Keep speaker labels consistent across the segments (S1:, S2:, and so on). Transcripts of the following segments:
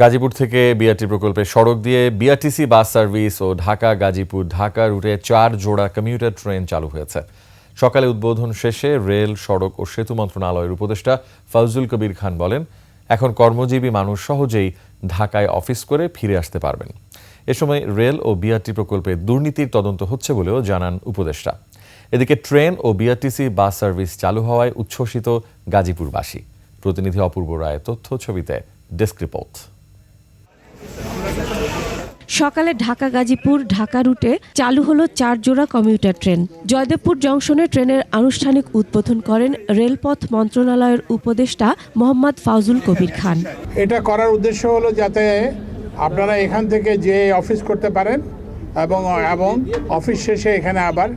S1: গাজীপুর থেকে বিআরটি প্রকল্পের সড়ক দিয়ে বিআরটিসি বাস সার্ভিস ও ঢাকা, গাজীপুর, ঢাকা রুটে চার জোড়া কমিউটার ট্রেন চালু হয়েছে। সকালে উদ্বোধন শেষে রেল, সড়ক ও সেতু মন্ত্রণালয়ের উপদেষ্টা ফজলুল কবির খান বলেন, এখন কর্মজীবী মানুষ সহজেই ঢাকায় অফিস করে ফিরে আসতে পারবেন। এ সময় রেল ও বিআরটি প্রকল্পে দুর্নীতির তদন্ত হচ্ছে বলেও জানান উপদেষ্টা। এদিকে ট্রেন ও বিআরটিসি বাস সার্ভিস চালু হওয়ায় উচ্ছ্বসিত গাজীপুরবাসী। প্রতিনিধি অপূর্ব রায় তথ্য, ছবিতে ডেস্ক রিপোর্ট।
S2: সকালে ঢাকা গাজীপুর ঢাকা রুটে চালু হলো চার জোড়া কমিউটার ট্রেন জয়দেবপুর জংশনে ট্রেনের আনুষ্ঠানিক উদ্বোধন করেন রেলপথ মন্ত্রণালয়ের উপদেষ্টা মোহাম্মদ ফাউজুল কবির খান।
S3: এটা করার উদ্দেশ্য হলো যাতে আপনারা এখান থেকে যে অফিস করতে পারেন এবং এবং অফিস শেষে এখানে আবার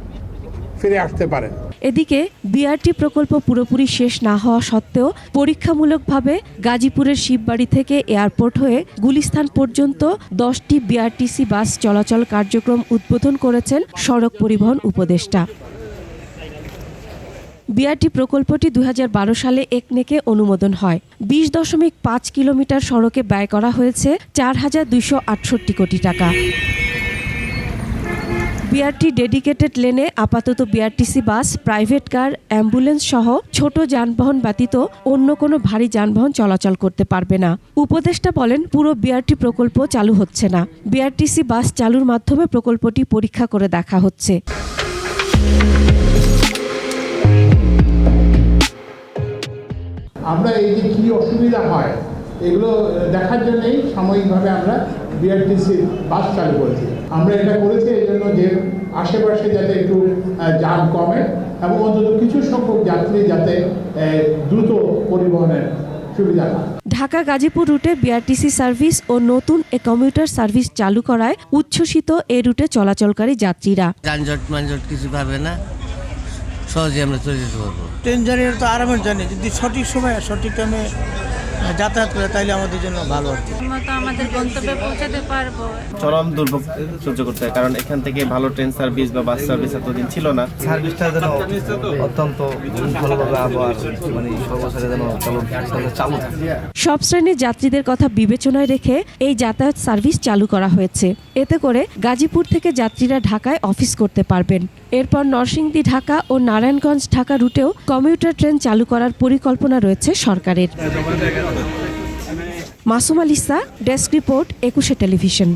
S3: ফিরে আসতে পারেন।
S2: এদিকে বিআরটি প্রকল্প পুরোপুরি শেষ না হওয়া সত্ত্বেও পরীক্ষামূলকভাবে গাজীপুরের শিববাড়ি থেকে এয়ারপোর্ট হয়ে গুলিস্থান পর্যন্ত দশটি বিআরটিসি বাস চলাচল কার্যক্রম উদ্বোধন করেছেন সড়ক পরিবহন উপদেষ্টা। বিআরটি প্রকল্পটি দু হাজার বারো সালে একনেকে অনুমোদন হয়। বিশ দশমিক পাঁচ কিলোমিটার সড়কে ব্যয় করা হয়েছে চার হাজার দুইশো আটষট্টি কোটি টাকা। বিআরটি ডেডিকেটেড লেনে আপাতত BRTC bus, private car, ambulance সহ ছোট যানবাহন ব্যতীত অন্য কোনো ভারী যানবাহন চলাচল করতে পারবে না। উপদেষ্টা বলেন, পুরো বিআরটি প্রকল্প চালু হচ্ছে না। বিআরটিসি বাস চালুর মাধ্যমে প্রকল্পটি পরীক্ষা করে দেখা হচ্ছে।
S3: আমরা এই যে কী অসুবিধা হয়, এগুলো দেখার জন্যই সাময়িকভাবে আমরা বিআরটিসি বাস চালু করেছি। আমরা এটা করেছি এই জন্য যে আশেপাশে যাতে একটু যান কমে এবং অন্তত কিছু সংখ্যক যাত্রী যাতে দ্রুত পরিবহনের সুবিধা পায়।
S2: ঢাকা গাজীপুর রুটে বিআরটিসি সার্ভিস ও নতুন এ কমিউটার সার্ভিস চালু করায় উচ্ছ্বসিত এ রুটে চলাচলকারী যাত্রীরা।
S4: যানজট মানজট কিছু পাবে না সহজে আমরা চলে যেতে পারব।
S5: ট্রেন জার্নির তো আরামের জানি যদি সঠিক সময় আর সঠিক টাইমে যাতায়াত করে তাইলে আমাদের জন্য ভালো আর কি।
S6: আমাদের গন্তব্যে পৌঁছাতে পারব।
S7: চরম দুর্ভোগ সহ্য করতে হয় কারণ এখান থেকে ভালো ট্রেন সার্ভিস বা বাস সার্ভিস এতদিন ছিল না।
S8: সার্ভিসটা যেন অত্যন্ত ভালোভাবে আবার মানে সর্বসারে যেন চালু চালু থাকে।
S2: সব শ্রেণির যাত্রীদের কথা বিবেচনায় রেখে এই যাতায়াত সার্ভিস চালু করা হয়েছে। এতে করে গাজীপুর থেকে যাত্রীরা ঢাকায় অফিস করতে পারবেন। এরপর নরসিংদী ঢাকা ও নারায়ণগঞ্জ ঢাকা রুটেও কমিউটার ট্রেন চালু করার পরিকল্পনা রয়েছে সরকারের। Masum Alisa desk report, Ekushey television.